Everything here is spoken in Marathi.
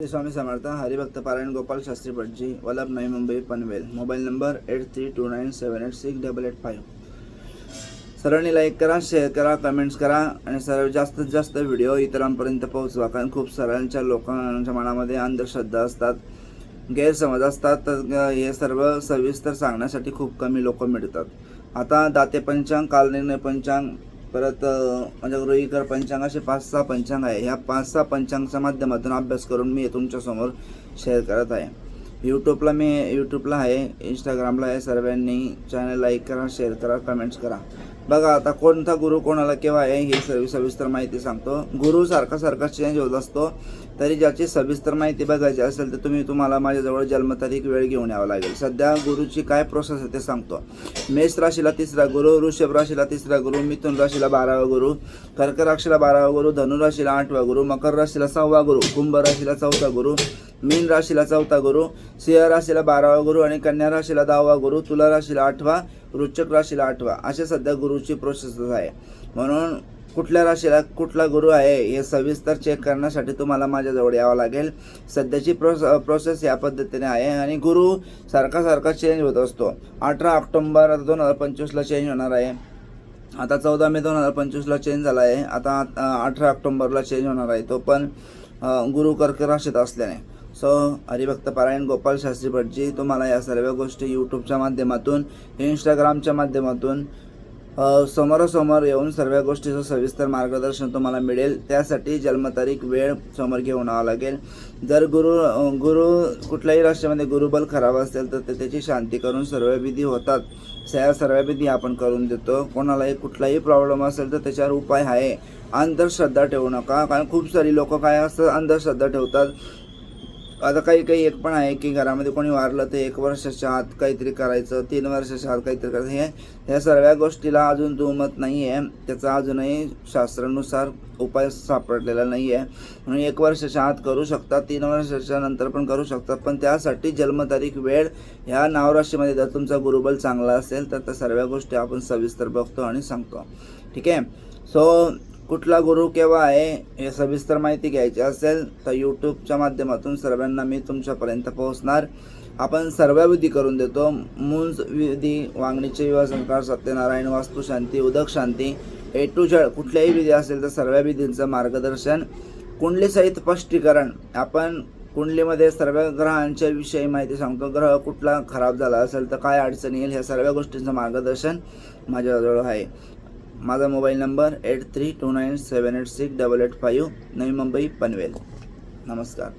श्री स्वामी समर्थ हरिभक्त पारायण Gopal Shastri Bhatji Vallabh Navi Mumbai Panvel. Mobile number eight three two nine seven eight six double eight five. सर्वांनी लाईक करा शेअर करा कमेंट्स करा आणि सर्व जास्तीत जास्त व्हिडिओ इतरांपर्यंत पोहोचवा. कारण खूप सर्वांच्या लोकांच्या मनामध्ये अंधश्रद्धा असतात गैरसमज असतात. तर हे सर्व सविस्तर सांगण्यासाठी खूप कमी लोक मिळतात. आता दाते पंचांग कालनिर्णय पंचांग परत अ, म्हणजे गृहीकर पंचांग असे पाच सहा पंचांग आहे. ह्या पाच सहा पंचांगच्या माध्यमातून अभ्यास करून मी तुमच्यासमोर शेअर करत आहे. यूट्यूबला मी यूट्यूबला आहे इंस्टाग्रामला आहे. सर्वांनी चॅनल लाईक करा शेअर करा कमेंट्स करा. बघा आता कोणता गुरु कोणाला केव्हा आहे ही सर्व सविस्तर माहिती सांगतो. गुरु सारखा सारखा चेंज होत असतो. तरी ज्याची सविस्तर माहिती बघायची असेल तर तुम्ही तुम्हाला माझ्याजवळ जन्मतारीख वेळ घेऊन यावं लागेल. सध्या गुरुची काय प्रोसेस आहे ते सांगतो. मेष राशीला तिसरा गुरु वृषभ राशीला तिसरा गुरु मिथुन राशीला बारावा गुरु कर्क राशीला बारावा गुरु धनुराशीला आठवा गुरु मकर राशीला सहावा गुरु कुंभ राशीला चौथा गुरु मीन राशीला चौथा गुरु सिंह राशीला बारावा गुरु आणि कन्या राशीला दहावा गुरु तुला राशीला आठवा वृश्चिक राशीला आठवा. असे सध्या गुरुची प्रोसेस आहे. म्हणून कुठल्या राशीला कुठला गुरु आहे हे सविस्तर चेक करण्यासाठी तुम्हाला माझ्याजवळ यावं लागेल. सध्याची प्रोस प्रोसेस या पद्धतीने आहे आणि गुरु सारखा सारखा चेंज होत असतो. अठरा ऑक्टोंबर दोन हजार पंचवीसला चेंज होणार आहे. आता चौदा मे दोन हजार पंचवीसला चेंज झाला आहे. आता अठरा ऑक्टोंबरला चेंज होणार आहे. तो पण गुरु कर्क राशीत असल्याने. सो. हरिभक्त पारायण गोपाल शास्त्री भटजी तुम्हाला या सर्व गोष्टी यूट्यूबच्या माध्यमातून इंस्टाग्रामच्या माध्यमातून समोरासमोर येऊन सर्व गोष्टीचं सविस्तर मार्गदर्शन तुम्हाला मिळेल. त्यासाठी जन्मतारीख वेळ समोर घेऊन यावं लागेल. जर गुरु गुरु कुठल्याही राष्ट्रामध्ये गुरुबल खराब असेल तर ते त्याची शांती करून सर्व विधी होतात. त्या सर्व विधी आपण करून देतो. कोणालाही कुठलाही प्रॉब्लेम असेल तर त्याच्यावर उपाय आहे. अंधश्रद्धा ठेवू नका. कारण खूप सारी लोक काय असतात अंधश्रद्धा ठेवतात. आता काही काही एक पण आहे की घरामध्ये कोणी वारलं तर एक वर्षाच्या आत काहीतरी करायचं तीन वर्षाच्या आत काहीतरी करायचं. हे ह्या सर्व गोष्टीला अजून दुमत नाही आहे त्याचा अजूनही शास्त्रानुसार उपाय सापडलेला नाही आहे म्हणून एक वर्षाच्या आत करू शकता तीन वर्षाच्या नंतर पण करू शकता. पण त्यासाठी जन्मतारीख वेळ ह्या नावराशीमध्ये जर तुमचा गुरुबल चांगला असेल तर त्या सर्व गोष्टी आपण सविस्तर बघतो आणि सांगतो. ठीक आहे? सो कुठला गुरु केव्हा आहे हे सविस्तर माहिती घ्यायची असेल तर यूट्यूबच्या माध्यमातून सर्वांना मी तुमच्यापर्यंत पोहोचणार. आपण सर्व विधी करून देतो. मुंज विधी वांगणीचे विवाह संस्कार सत्यनारायण वास्तुशांती उदक शांती ए टू झेड कुठल्याही विधी असेल तर सर्व विधींचं मार्गदर्शन. कुंडलीसहित स्पष्टीकरण. आपण कुंडलीमध्ये सर्व ग्रहांच्या विषयी माहिती सांगतो. ग्रह कुठला खराब झाला असेल तर काय अडचण येईल ह्या सर्व गोष्टींचं मार्गदर्शन माझ्याजवळ आहे. माझा mobile number eight three two nine seven eight six double eight five Navi Mumbai Panvel. नमस्कार.